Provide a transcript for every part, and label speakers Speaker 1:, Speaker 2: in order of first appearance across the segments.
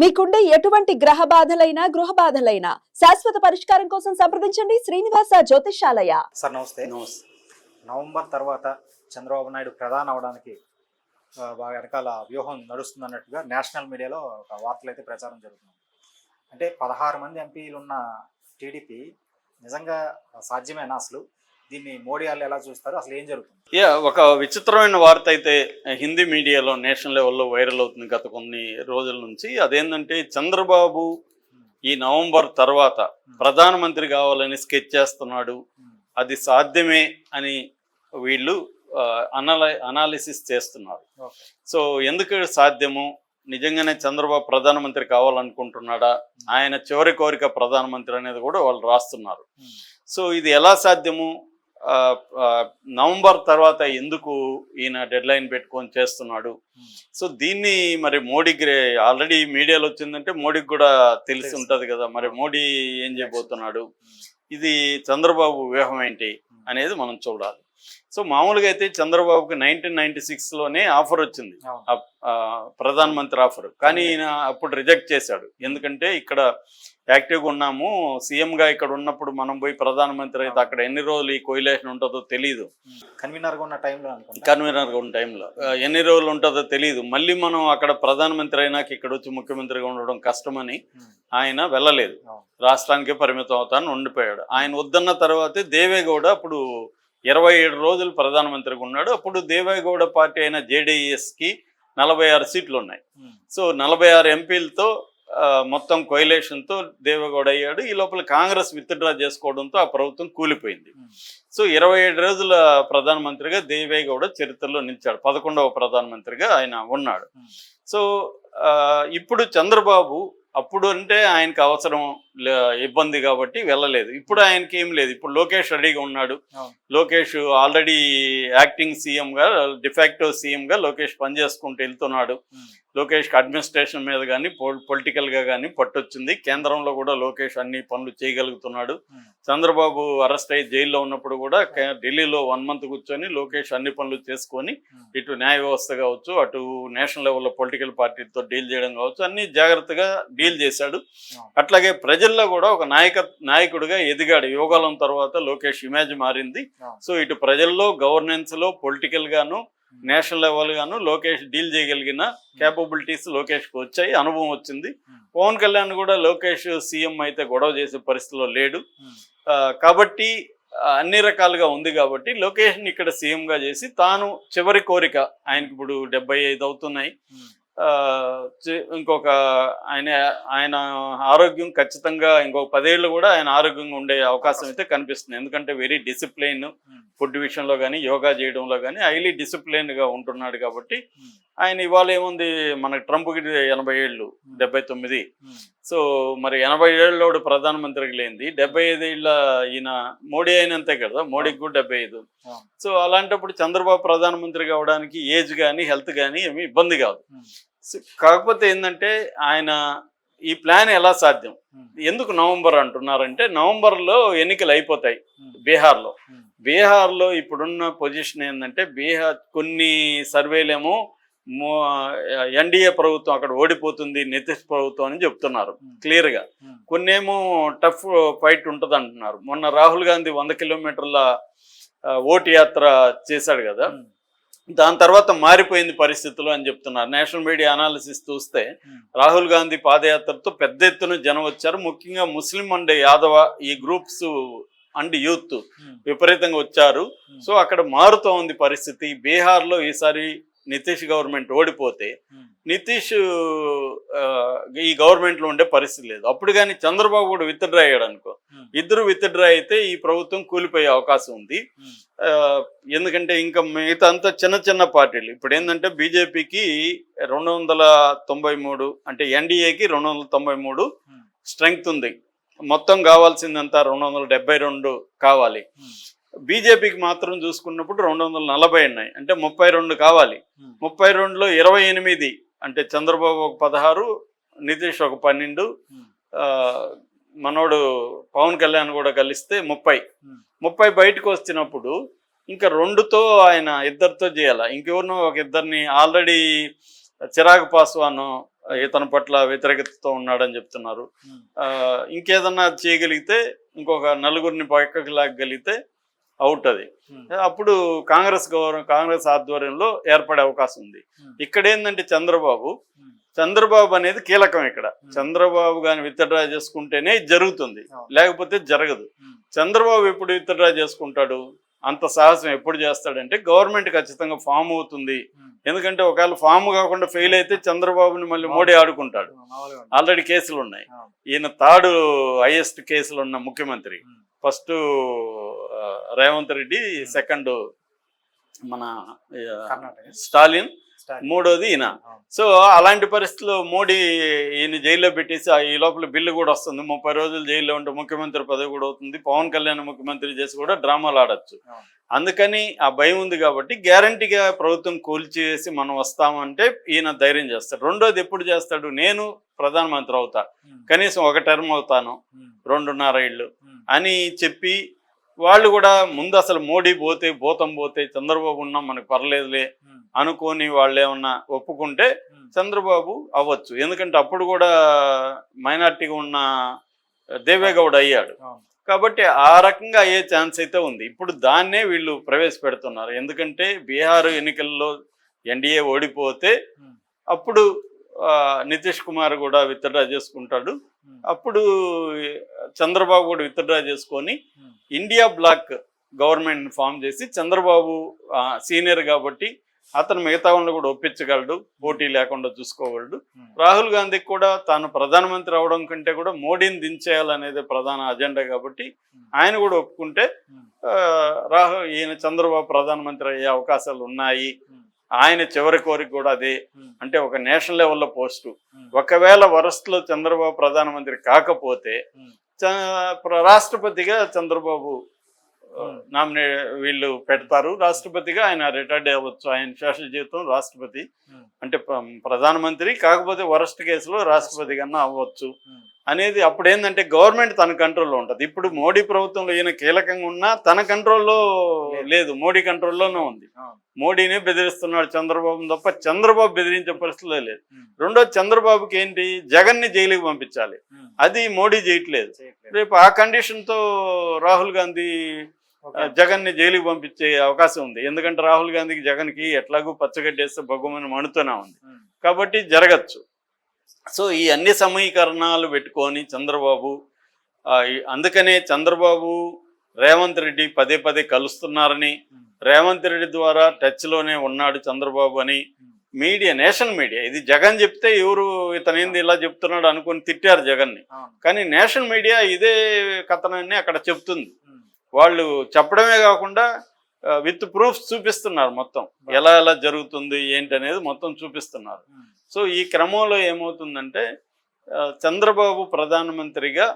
Speaker 1: మీకుండే ఎటువంటి గ్రహ బాధలైనా గృహ బాధలైనా శాశ్వత పరిష్కారం కోసం సంప్రదించండి శ్రీనివాస జ్యోతిషాలయ.
Speaker 2: సార్ నమస్తే. నవంబర్ తర్వాత చంద్రబాబు నాయుడు ప్రధాని అవడానికి బాగా వెనకాల వ్యూహం నడుస్తుంది అన్నట్టుగా నేషనల్ మీడియాలో ఒక వార్తలు అయితే ప్రచారం జరుగుతుంది. అంటే పదహారు మంది ఎంపీలు ఉన్న టీడీపీ నిజంగా సాధ్యమేనా అసలు? దీన్ని మోడీ వాళ్ళు ఎలా చూస్తారు అసలు ఏం జరుగుతుంది?
Speaker 3: యా ఒక విచిత్రమైన వార్త అయితే హిందీ మీడియాలో నేషనల్ లెవెల్లో వైరల్ అవుతుంది గత కొన్ని రోజుల నుంచి. అదేంటంటే చంద్రబాబు ఈ నవంబర్ తర్వాత ప్రధానమంత్రి కావాలని స్కెచ్ చేస్తున్నాడు. అది సాధ్యమే అని వీళ్ళు అనలై అనాలిసిస్ చేస్తున్నారు. సో ఎందుకు సాధ్యము? నిజంగానే చంద్రబాబు ప్రధానమంత్రి కావాలనుకుంటున్నాడా? ఆయన చివరి కోరిక ప్రధానమంత్రి అనేది కూడా వాళ్ళు రాస్తున్నారు. సో ఇది ఎలా సాధ్యము? నవంబర్ తర్వాత ఎందుకు ఈయన డెడ్ లైన్ పెట్టుకొని చేస్తున్నాడు? సో దీన్ని మరి మోడీకి ఆల్రెడీ మీడియాలో వచ్చిందంటే మోడీకి కూడా తెలిసి. ఉంటది కదా మరి మోడీ ఏం చేయబోతున్నాడు? ఇది చంద్రబాబు వ్యూహం ఏంటి అనేది మనం చూడాలి. సో మామూలుగా అయితే చంద్రబాబుకి నైన్టీన్ నైన్టీ లోనే ఆఫర్ వచ్చింది. ప్రధానమంత్రి ఆఫర్. కానీ ఈయన అప్పుడు రిజెక్ట్ చేశాడు. ఎందుకంటే ఇక్కడ యాక్టివ్గా ఉన్నాము. సీఎం గా ఇక్కడ ఉన్నప్పుడు మనం పోయి ప్రధానమంత్రి అయితే అక్కడ ఎన్ని రోజులు ఈ కోయిలేషన్ ఉంటుందో తెలియదు
Speaker 2: కన్వీనర్గా ఉన్న టైంలో
Speaker 3: కన్వీనర్గా ఉన్న టైంలో. ఎన్ని రోజులు ఉంటుందో తెలియదు మళ్ళీ మనం అక్కడ ప్రధానమంత్రి అయినాక ఇక్కడ వచ్చి ముఖ్యమంత్రిగా ఉండడం కష్టమని. ఆయన వెళ్ళలేదు. రాష్ట్రానికే పరిమితం అవుతాను ఉండిపోయాడు. ఆయన వద్దన్న తర్వాతే దేవేగౌడ అప్పుడు ఇరవై ఏడు రోజులు ప్రధానమంత్రిగా ఉన్నాడు. అప్పుడు దేవేగౌడ పార్టీ అయిన జేడీఎస్కి నలభై ఆరు సీట్లు ఉన్నాయి. సో నలభై ఆరు ఎంపీలతో మొత్తం కొయిలేషన్తో దేవేగౌడ అయ్యాడు ఈ లోపల కాంగ్రెస్ విత్డ్రా చేసుకోవడంతో ఆ ప్రభుత్వం కూలిపోయింది. సో ఇరవై ఏడు రోజుల ప్రధానమంత్రిగా దేవేగౌడ చరిత్రలో నిలిచాడు పదకొండవ ప్రధానమంత్రిగా ఆయన ఉన్నాడు. సో ఇప్పుడు చంద్రబాబు అప్పుడు అంటే ఆయనకు అవసరం ఇబ్బంది కాబట్టి వెళ్ళలేదు ఇప్పుడు ఆయనకి ఏం లేదు ఇప్పుడు లోకేష్ రెడీగా ఉన్నాడు. లోకేష్ ఆల్రెడీ యాక్టింగ్ సీఎంగా డిఫాక్టో సీఎంగా లోకేష్ పనిచేసుకుంటూ వెళ్తున్నాడు
Speaker 2: ఉమ్.
Speaker 3: లోకేష్కి అడ్మినిస్ట్రేషన్ మీద కానీ పొలిటికల్గా కానీ పట్టొచ్చింది కేంద్రంలో కూడా లోకేష్ అన్ని పనులు చేయగలుగుతున్నాడు. చంద్రబాబు అరెస్ట్ అయ్యి జైల్లో ఉన్నప్పుడు కూడా ఢిల్లీలో వన్ మంత్ కూర్చొని లోకేష్ అన్ని పనులు చేసుకొని. ఇటు న్యాయ వ్యవస్థ కావచ్చు అటు నేషనల్ లెవెల్లో పొలిటికల్ పార్టీతో డీల్ చేయడం కావచ్చు అన్ని జాగ్రత్తగా డీల్ చేశాడు. అట్లాగే ప్రజల్లో కూడా ఒక నాయక నాయకుడిగా ఎదిగాడు. యోగాలం తర్వాత లోకేష్ ఇమేజ్ మారింది. సో ఇటు ప్రజల్లో గవర్నెన్స్లో పొలిటికల్ గాను నేషనల్ లెవెల్ గాను లోకేష్ డీల్ చేయగలిగిన కేపబిలిటీస్ లోకేష్కి వచ్చాయి అనుభవం వచ్చింది. పవన్ కళ్యాణ్ కూడా లోకేష్ సీఎం అయితే గొడవ చేసే పరిస్థితిలో లేడు. కాబట్టి అన్ని రకాలుగా ఉంది కాబట్టి లోకేష్ని ఇక్కడ సీఎం గా చేసి తాను చివరి కోరిక ఆయనకి ఇప్పుడు డెబ్బై ఐదు అవుతున్నాయి. ఇంకొక ఆయన ఆయన ఆరోగ్యం ఖచ్చితంగా ఇంకొక పదేళ్ళు కూడా ఆయన ఆరోగ్యంగా ఉండే అవకాశం అయితే కనిపిస్తుంది ఎందుకంటే వెరీ డిసిప్లైన్. ఫుడ్ విషయంలో కానీ యోగా చేయడంలో కానీ హైలీ డిసిప్లైన్గా ఉంటున్నాడు కాబట్టి. ఆయన ఇవాళ ఏముంది మనకి ట్రంప్కి ఎనభై ఏళ్ళు డెబ్బై తొమ్మిది. సో మరి ఎనభై ఏళ్ళలోడు ప్రధానమంత్రికి లేనిది డెబ్బై ఐదు ఏళ్ళ ఈయన మోడీ అయినంతే కదా మోడీకి కూడా డెబ్బై ఐదు. సో అలాంటప్పుడు చంద్రబాబు ప్రధానమంత్రి కావడానికి ఏజ్ కానీ హెల్త్ కానీ ఏమి ఇబ్బంది కాదు కాకపోతే ఏంటంటే ఆయన ఈ ప్లాన్ ఎలా సాధ్యం. ఎందుకు నవంబర్ అంటున్నారంటే నవంబర్లో ఎన్నికలు అయిపోతాయి. బీహార్లో. బీహార్లో ఇప్పుడున్న పొజిషన్ ఏంటంటే బీహార్ కొన్ని సర్వేలేమో ఎన్డీఏ ప్రభుత్వం అక్కడ ఓడిపోతుంది నితీష్ ప్రభుత్వం అని చెప్తున్నారు. క్లియర్గా. కొన్నేమో టఫ్ ఫైట్ ఉంటుంది అంటున్నారు మొన్న రాహుల్ గాంధీ వంద కిలోమీటర్ల ఓటు యాత్ర చేశాడు కదా. దాని తర్వాత మారిపోయింది పరిస్థితులు అని చెప్తున్నారు నేషనల్ మీడియా అనాలిసిస్ చూస్తే. రాహుల్ గాంధీ పాదయాత్రతో పెద్ద ఎత్తున జనం వచ్చారు ముఖ్యంగా ముస్లిం అండ్ యాదవ ఈ గ్రూప్స్ అండ్ యూత్. విపరీతంగా వచ్చారు సో అక్కడ మారుతూ ఉంది పరిస్థితి బీహార్లో ఈసారి నితీష్ గవర్నమెంట్ ఓడిపోతే
Speaker 2: ఉమ్.
Speaker 3: నితీష్ ఈ గవర్నమెంట్లో ఉండే పరిస్థితి లేదు అప్పుడు కానీ చంద్రబాబు కూడా విత్డ్రా అయ్యాడు అనుకో
Speaker 2: ఉమ్.
Speaker 3: ఇద్దరు విత్డ్రా అయితే ఈ ప్రభుత్వం కూలిపోయే అవకాశం ఉంది. ఆ, ఎందుకంటే ఇంకా మిగతా అంతా చిన్న చిన్న పార్టీలు ఇప్పుడు ఏంటంటే బీజేపీకి రెండు వందల తొంభై మూడు అంటే ఎన్డీఏకి రెండు వందల తొంభై మూడు. స్ట్రెంగ్త్ ఉంది మొత్తం కావాల్సిందంతా రెండు వందల డెబ్బై రెండు కావాలి. బీజేపీకి మాత్రం చూసుకున్నప్పుడు రెండు వందల నలభై ఉన్నాయి అంటే ముప్పై రెండు కావాలి
Speaker 2: ఉమ్.
Speaker 3: ముప్పై రెండులో ఇరవై ఎనిమిది అంటే చంద్రబాబు ఒక పదహారు నితీష్ ఒక పన్నెండు. ఆ, మనోడు పవన్ కళ్యాణ్ కూడా కలిస్తే ముప్పై
Speaker 2: ఉమ్.
Speaker 3: ముప్పై బయటకు వచ్చినప్పుడు ఇంకా రెండుతో ఆయన ఇద్దరితో చేయాల ఇంకెవరినో ఒక ఇద్దరిని ఆల్రెడీ చిరాగ్ పాస్వాన్ ఇతని పట్ల వ్యతిరేకతతో ఉన్నాడని చెప్తున్నారు ఇంకేదన్నా చేయగలిగితే ఇంకొక నలుగురిని పక్కకి లాగగలిగితే అవుట్ అది అప్పుడు కాంగ్రెస్ గౌరవం కాంగ్రెస్ ఆధ్వర్యంలో ఏర్పడే అవకాశం ఉంది. ఇక్కడ ఏంటంటే చంద్రబాబు. చంద్రబాబు అనేది కీలకం ఇక్కడ. చంద్రబాబు గాని విత్డ్రా చేసుకుంటేనే జరుగుతుంది. లేకపోతే జరగదు. చంద్రబాబు ఎప్పుడు విత్డ్రా చేసుకుంటాడు? అంత సాహసం ఎప్పుడు చేస్తాడంటే గవర్నమెంట్ ఖచ్చితంగా ఫామ్ అవుతుంది. ఎందుకంటే ఒకవేళ ఫామ్ కాకుండా ఫెయిల్ అయితే చంద్రబాబుని మళ్ళీ మోడీ ఆడుకుంటాడు. ఆల్రెడీ కేసులు ఉన్నాయి. ఈయన థర్డ్ హైయెస్ట్ కేసులు ఉన్న ముఖ్యమంత్రి ఫస్ట్ రేవంత్ రెడ్డి సెకండ్ మన స్టాలిన్. మూడోది ఈయన. సో అలాంటి పరిస్థితుల్లో మోడీ ఈయన జైల్లో పెట్టేసి ఆ ఈ లోపల బిల్లు కూడా వస్తుంది. ముప్పై రోజులు జైల్లో ఉంటే ముఖ్యమంత్రి పదవి కూడా అవుతుంది. పవన్ కళ్యాణ్ ముఖ్యమంత్రి చేసి కూడా డ్రామాలు ఆడొచ్చు. అందుకని ఆ భయం ఉంది కాబట్టి గ్యారంటీగా ప్రభుత్వం కూల్చేసి మనం వస్తామంటే ఈయన ధైర్యం చేస్తాడు. రెండోది ఎప్పుడు చేస్తాడు? నేను ప్రధానమంత్రి అవుతా. కనీసం ఒక టర్మ్ అవుతాను. రెండున్నర ఇళ్ళు
Speaker 2: ఉమ్,
Speaker 3: అని చెప్పి వాళ్ళు కూడా ముందు అసలు మోడీ పోతే భూతం పోతే చంద్రబాబు ఉన్నాం మనకు పర్లేదులే. అనుకోని వాళ్ళు ఏమన్నా ఒప్పుకుంటే చంద్రబాబు అవ్వచ్చు. ఎందుకంటే అప్పుడు కూడా మైనార్టీగా ఉన్న దేవేగౌడ అయ్యాడు. కాబట్టి ఆ రకంగా అయ్యే ఛాన్స్ అయితే ఉంది. ఇప్పుడు దాన్నే వీళ్ళు ప్రవేశపెడుతున్నారు. ఎందుకంటే బీహార్ ఎన్నికల్లో ఎన్డీఏ ఓడిపోతే అప్పుడు నితీష్ కుమార్ కూడా విత్డ్రా చేసుకుంటాడు. అప్పుడు చంద్రబాబు కూడా విత్డ్రా చేసుకొని ఇండియా బ్లాక్ గవర్నమెంట్ ఫామ్ చేసి చంద్రబాబు సీనియర్ కాబట్టి అతను మిగతా వాళ్ళని కూడా ఒప్పించగలడు పోటీ లేకుండా చూసుకోగలడు.
Speaker 2: ఉమ్,
Speaker 3: రాహుల్ గాంధీకి కూడా తాను ప్రధానమంత్రి అవడం కంటే కూడా మోడీని దించేయాలనేది ప్రధాన అజెండా కాబట్టి ఆయన కూడా ఒప్పుకుంటే ఆ, రాహుల్ ఈయన చంద్రబాబు ప్రధానమంత్రి అయ్యే అవకాశాలు ఉన్నాయి. ఆయన చివరి కోరిక కూడా అదే. అంటే ఒక నేషనల్ లెవెల్లో పోస్టు. ఒకవేళ వరస్ట్లో చంద్రబాబు ప్రధానమంత్రి కాకపోతే రాష్ట్రపతిగా చంద్రబాబు. నామినే వీళ్ళు పెడతారు. రాష్ట్రపతిగా ఆయన రిటైర్డ్ అవ్వచ్చు. ఆయన శాసన జీవితం రాష్ట్రపతి.
Speaker 2: ఉమ్,
Speaker 3: అంటే ప్ర- ప్రధానమంత్రి కాకపోతే వరస్ట్ కేసులో రాష్ట్రపతి కన్నా అవ్వచ్చు.
Speaker 2: ఉమ్,
Speaker 3: అనేది అప్పుడు ఏంటంటే గవర్నమెంట్ తన కంట్రోల్లో ఉంటుంది. ఇప్పుడు మోడీ ప్రభుత్వంలో ఈయన కీలకంగా ఉన్నా తన కంట్రోల్లో లేదు. మోడీ కంట్రోల్లోనే ఉంది. మోడీనే బెదిరిస్తున్నాడు చంద్రబాబు తప్ప చంద్రబాబు బెదిరించే పరిస్థితిలో లేదు. రెండో చంద్రబాబుకి ఏంటి? జగన్ని జైలుకి పంపించాలి. అది మోడీ చేయట్లేదు. రేపు ఆ కండిషన్తో రాహుల్ గాంధీ. జగన్ని జైలుకి పంపించే అవకాశం ఉంది. ఎందుకంటే రాహుల్ గాంధీకి జగన్కి ఎట్లాగూ పచ్చగడ్డేస్తే భగవని మణుతూనే ఉంది. కాబట్టి జరగచ్చు. సో ఈ అన్ని సమీకరణాలు పెట్టుకొని చంద్రబాబు అందుకనే చంద్రబాబు రేవంత్ రెడ్డి పదే పదే కలుస్తున్నారని రేవంత్ రెడ్డి ద్వారా టచ్లోనే ఉన్నాడు చంద్రబాబు అని మీడియా నేషనల్ మీడియా. ఇది జగన్ చెప్తే ఎవరు ఇతను ఏంది ఇలా చెప్తున్నాడు అనుకొని తిట్టారు జగన్ని. కానీ నేషనల్ మీడియా ఇదే కథనాన్ని అక్కడ చెప్తుంది. వాళ్ళు చెప్పడమే కాకుండా విత్ ప్రూఫ్స్ చూపిస్తున్నారు మొత్తం. ఎలా ఎలా జరుగుతుంది ఏంటి అనేది మొత్తం చూపిస్తున్నారు.
Speaker 2: ఉమ్,
Speaker 3: సో ఈ క్రమంలో ఏమవుతుందంటే చంద్రబాబు ప్రధానమంత్రిగా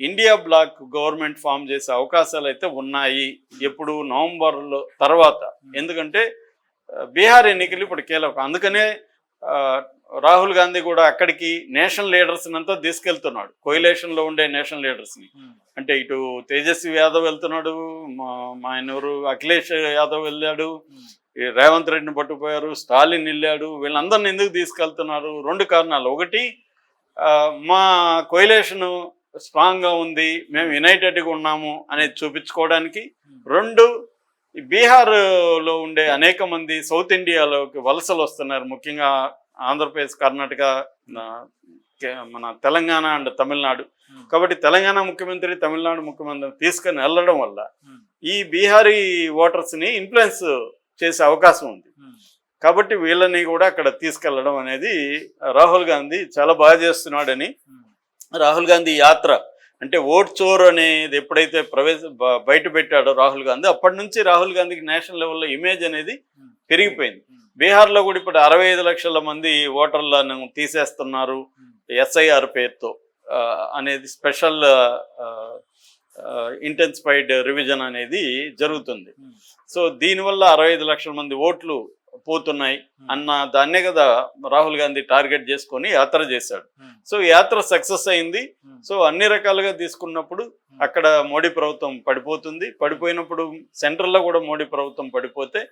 Speaker 3: ఇండియా బ్లాక్ గవర్నమెంట్ ఫామ్ చేసే అవకాశాలు అయితే ఉన్నాయి ఎప్పుడు నవంబర్లో తర్వాత. ఎందుకంటే ఆ, బీహార్ ఎన్నికలు ఇప్పుడు కీలకం. అందుకనే రాహుల్ గాంధీ కూడా అక్కడికి నేషనల్ లీడర్స్ అంతా తీసుకెళ్తున్నాడు. కోయిలేషన్లో ఉండే నేషనల్ లీడర్స్ని.
Speaker 2: ఉమ్,
Speaker 3: అంటే ఇటు తేజస్వి యాదవ్ వెళ్తున్నాడు మా- మా ఆయన ఎవరు అఖిలేష్ యాదవ్ వెళ్ళాడు ఈ రేవంత్ రెడ్డిని పట్టుకుపోయారు స్టాలిన్ వెళ్ళాడు వీళ్ళందరిని ఎందుకు తీసుకెళ్తున్నారు? రెండు కారణాలు. ఒకటి మా కోయిలేషన్ స్ట్రాంగ్గా ఉంది మేము యునైటెడ్గా ఉన్నాము అనేది చూపించుకోవడానికి.
Speaker 2: ఉమ్,
Speaker 3: రెండు ఈ బీహార్లో ఉండే అనేక మంది సౌత్ ఇండియాలోకి వలసలు వస్తున్నారు. ముఖ్యంగా ఆంధ్రప్రదేశ్ కర్ణాటక మన తెలంగాణ అండ్ తమిళనాడు.
Speaker 2: ఉమ్,
Speaker 3: కాబట్టి తెలంగాణ ముఖ్యమంత్రి తమిళనాడు ముఖ్యమంత్రి తీసుకొని వెళ్ళడం వల్ల
Speaker 2: ఉమ్,
Speaker 3: ఈ బీహారీ ఓటర్స్ని ఇన్ఫ్లుయెన్స్ చేసే అవకాశం ఉంది.
Speaker 2: ఉమ్,
Speaker 3: కాబట్టి వీళ్ళని కూడా అక్కడ తీసుకెళ్ళడం అనేది రాహుల్ గాంధీ చాలా బాగా చేస్తున్నాడని రాహుల్ గాంధీ యాత్ర అంటే ఓట్ చోర్ అనేది ఎప్పుడైతే ప్రవేశ బయట పెట్టాడో రాహుల్ గాంధీ అప్పటి నుంచి రాహుల్ గాంధీకి నేషనల్ లెవెల్లో ఇమేజ్ అనేది పెరిగిపోయింది. బీహార్లో కూడా ఇప్పుడు అరవై ఐదు లక్షల మంది ఓటర్లను తీసేస్తున్నారు ఎస్ఐఆర్ పేరుతో. అనేది స్పెషల్ ఇంటెన్సిఫైడ్ రివిజన్ అనేది జరుగుతుంది. సో దీనివల్ల అరవై ఐదు లక్షల మంది ఓట్లు పోతున్నాయి
Speaker 2: ఉమ్,
Speaker 3: అన్న దాన్నే కదా రాహుల్ గాంధీ టార్గెట్ చేసుకొని యాత్ర చేశాడు.
Speaker 2: ఉమ్,
Speaker 3: సో యాత్ర సక్సెస్ అయింది.
Speaker 2: ఉమ్,
Speaker 3: సో అన్ని రకాలుగా తీసుకున్నప్పుడు అక్కడ మోడీ ప్రభుత్వం పడిపోతుంది. పడిపోయినప్పుడు సెంట్రల్లో కూడా మోడీ ప్రభుత్వం పడిపోతే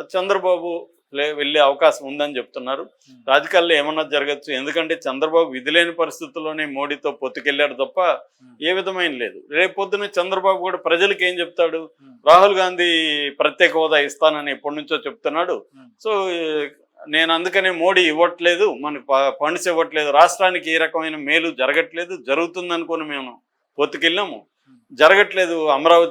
Speaker 3: చంద్రబాబు లే- వెళ్ళే అవకాశం ఉందని చెప్తున్నారు. రాజకీయాల్లో ఏమన్నా జరగచ్చు. ఎందుకంటే చంద్రబాబు విధి లేని పరిస్థితుల్లోనే మోడీతో పొత్తుకెళ్ళాడు తప్ప. ఏ విధమైన లేదు. రేపు పొద్దున చంద్రబాబు కూడా ప్రజలకు ఏం చెప్తాడు. రాహుల్ గాంధీ ప్రత్యేక హోదా ఇస్తానని ఎప్పటి నుంచో చెప్తున్నాడు. సో నేను అందుకనే మోడీ ఇవ్వట్లేదు. మనకు ఫండ్స్ ఇవ్వట్లేదు. రాష్ట్రానికి ఏ రకమైన మేలు జరగట్లేదు. జరుగుతుంది అనుకుని మేము పొత్తుకెళ్ళాము. జరగట్లేదు అమరావతి